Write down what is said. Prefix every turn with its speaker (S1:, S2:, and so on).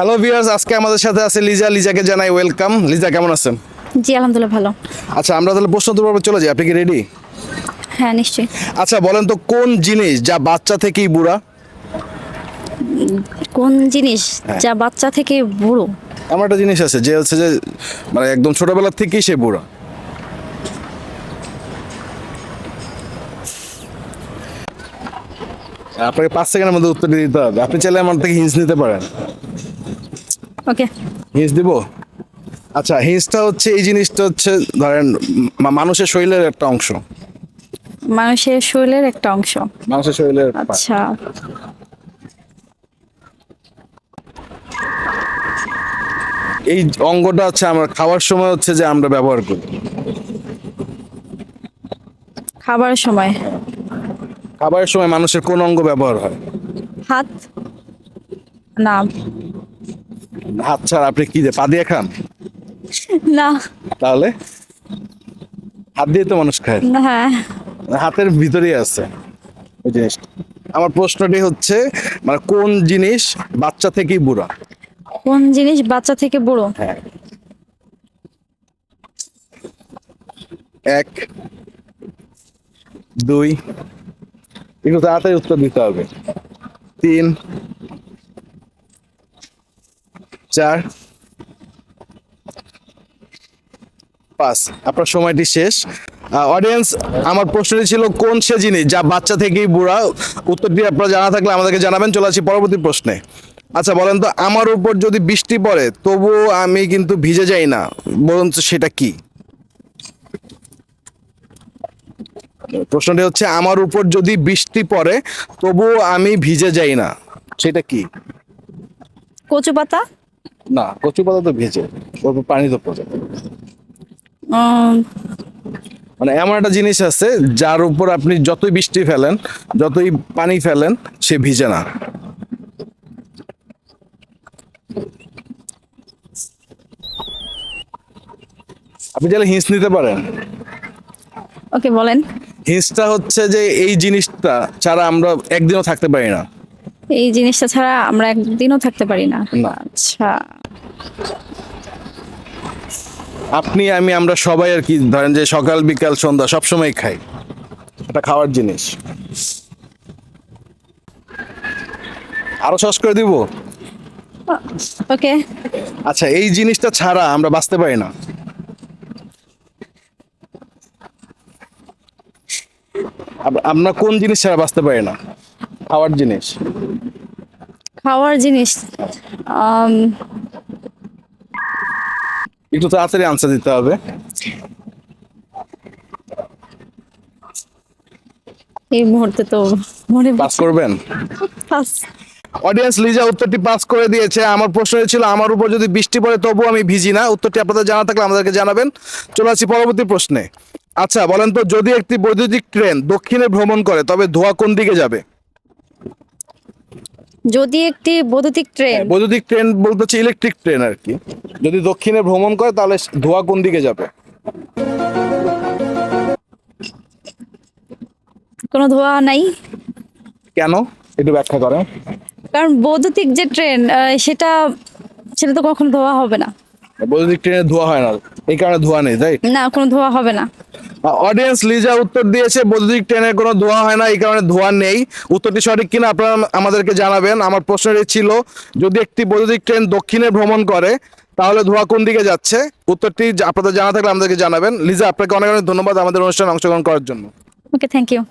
S1: Hello viewers আজকে আমাদের সাথে আছে লিজা লিজাকে জানাই ওয়েলকাম লিজা কেমন আছেন?
S2: জি আলহামদুলিল্লাহ ভালো।
S1: আচ্ছা আমরা তাহলে প্রশ্ন পর্বে চলে যাই। আপনি কি রেডি
S2: হ্যাঁ নিশ্চয়ই।
S1: আচ্ছা বলেন তো কোন জিনিস যা বাচ্চা থেকেই বুড়া?
S2: কোন জিনিস যা বাচ্চা থেকে বুড়ো?
S1: আমার একটা জিনিস আছে যে হচ্ছে যে মানে একদম ছোটবেলা থেকেই সে বুড়া। আপনাকে পাঁচ সেকেন্ডের মধ্যে উত্তর দিতে হবে। আপনি চাইলে আমার থেকে হিন্স নিতে পারেন।
S2: ওকে
S1: হিন্স দিব। আচ্ছা হচ্ছে এই জিনিসটা হচ্ছে ধরেন মানুষের শরীরের একটা অংশ।
S2: মানুষের শরীরের একটা অংশ।
S1: মানুষের শরীরের
S2: আচ্ছা।
S1: এই অঙ্গটা হচ্ছে আমরা খাওয়ার সময় হচ্ছে যে আমরা ব্যবহার করি।
S2: খাবারের সময়।
S1: খাবারের সময় মানুষের কোন অঙ্গ ব্যবহার হয়?
S2: হাত? না
S1: হাত ছাড়া আপনি কি পা দিয়ে খান?
S2: না।
S1: তাহলে? হাত দিয়ে তো মানুষ খায়।
S2: হ্যাঁ।
S1: হাতের ভিতরেই আছে ওই জিনিসটা। আমার প্রশ্নটি হচ্ছে মানে কোন জিনিস বাচ্চা থেকেই বুড়া?
S2: কোন জিনিস বাচ্চা থেকে বুড়ো?
S1: হ্যাঁ। এক দুই একটু তাড়াতাড়ি উত্তর দিতে হবে। তিন চার, পাঁচ। আপনার সময়টি শেষ। অডিয়েন্স আমার প্রশ্নটি ছিল, কোন সে জিনিস যা বাচ্চা থেকেই বুড়া? উত্তরটি আপনারা জানা থাকলে আমাদেরকে জানাবেন, চলে আসি পরবর্তী প্রশ্নে। আচ্ছা বলেন তো, আমার উপর যদি বৃষ্টি পড়ে, তবুও আমি কিন্তু ভিজে যাই না। বলুন তো, সেটা কি? প্রশ্নটি হচ্ছে, আমার উপর যদি বৃষ্টি পড়ে, তবুও আমি ভিজে যাই না। সেটা কি?
S2: কচু পাতা
S1: না কচু পাতা তো ভেজে ওর পানি তো পড়ে। মানে এমন একটা জিনিস আছে যার উপর আপনি যতই বৃষ্টি ফেলেন যতই পানি ফেলেন সে ভিজে না। আপনি চাইলে হিন্স নিতে পারেন।
S2: ওকে বলেন।
S1: হিন্সটা হচ্ছে যে এই জিনিসটা ছাড়া আমরা একদিনও থাকতে পারি না।
S2: এই জিনিসটা ছাড়া আমরা একদিনও থাকতে পারি না। আচ্ছা।
S1: আপনি আমি আমরা সবাই আর কি ধরেন যে সকাল বিকাল সন্ধ্যা সবসময় খাই। এটা খাওয়ার জিনিস। আরও সহজ করে দিব?
S2: ওকে।
S1: আচ্ছা এই জিনিসটা ছাড়া আমরা বাঁচতে পারি না। আমরা কোন জিনিস ছাড়া বাঁচতে পারি না? খাওয়ার জিনিস।
S2: খাওয়ার জিনিস
S1: একটু তাড়াতাড়ি আনসার দিতে হবে।
S2: এই মুহূর্তে তো মনে
S1: পাস করবেন?
S2: পাস
S1: অডিয়েন্স লিজা উত্তরটি পাস করে দিয়েছে। আমার প্রশ্ন ছিল আমার উপর যদি বৃষ্টি পড়ে তবু আমি ভিজি না। উত্তরটি আপনাদের জানা থাকলে আমাদেরকে জানাবেন। চলে আসছি পরবর্তী প্রশ্নে। আচ্ছা বলেন তো যদি একটি বৈদ্যুতিক ট্রেন দক্ষিণে ভ্রমণ করে তবে ধোঁয়া কোন দিকে যাবে?
S2: যদি একটি বৈদ্যুতিক ট্রেন
S1: বৈদ্যুতিক ট্রেন বলতে হচ্ছে ইলেকট্রিক ট্রেন আর কি। যদি দক্ষিণে ভ্রমণ করে তাহলে ধোঁয়া কোন দিকে যাবে।
S2: কোনো ধোয়া নাই?
S1: কেন? একটু ব্যাখ্যা করেন
S2: কারণ বৈদ্যুতিক যে ট্রেন সেটা সেটা তো কখনো ধোয়া হবে না।
S1: বৈদ্যুতিক ট্রেনে ধোঁয়া হয় না। এই কারণে ধোঁয়া নেই তাই?
S2: না কোনো ধোয়া হবে না।
S1: অডিয়েন্স লিজা উত্তর দিয়েছে, বৈদ্যুতিক ট্রেনের কোনো ধোঁয়া হয় না, এই কারণে ধোঁয়া নেই। উত্তরটি সঠিক কিনা আপনারা আমাদেরকে জানাবেন। আমার প্রশ্নটি ছিল, যদি একটি বৈদ্যুতিক ট্রেন দক্ষিণে ভ্রমণ করে, তাহলে ধোঁয়া কোন দিকে যাচ্ছে? উত্তরটি আপনাদের জানা থাকলে আমাদেরকে জানাবেন। লিজা, আপনাকে অনেক অনেক ধন্যবাদ আমাদের অনুষ্ঠানে অংশগ্রহণ করার জন্য।
S2: Okay thank you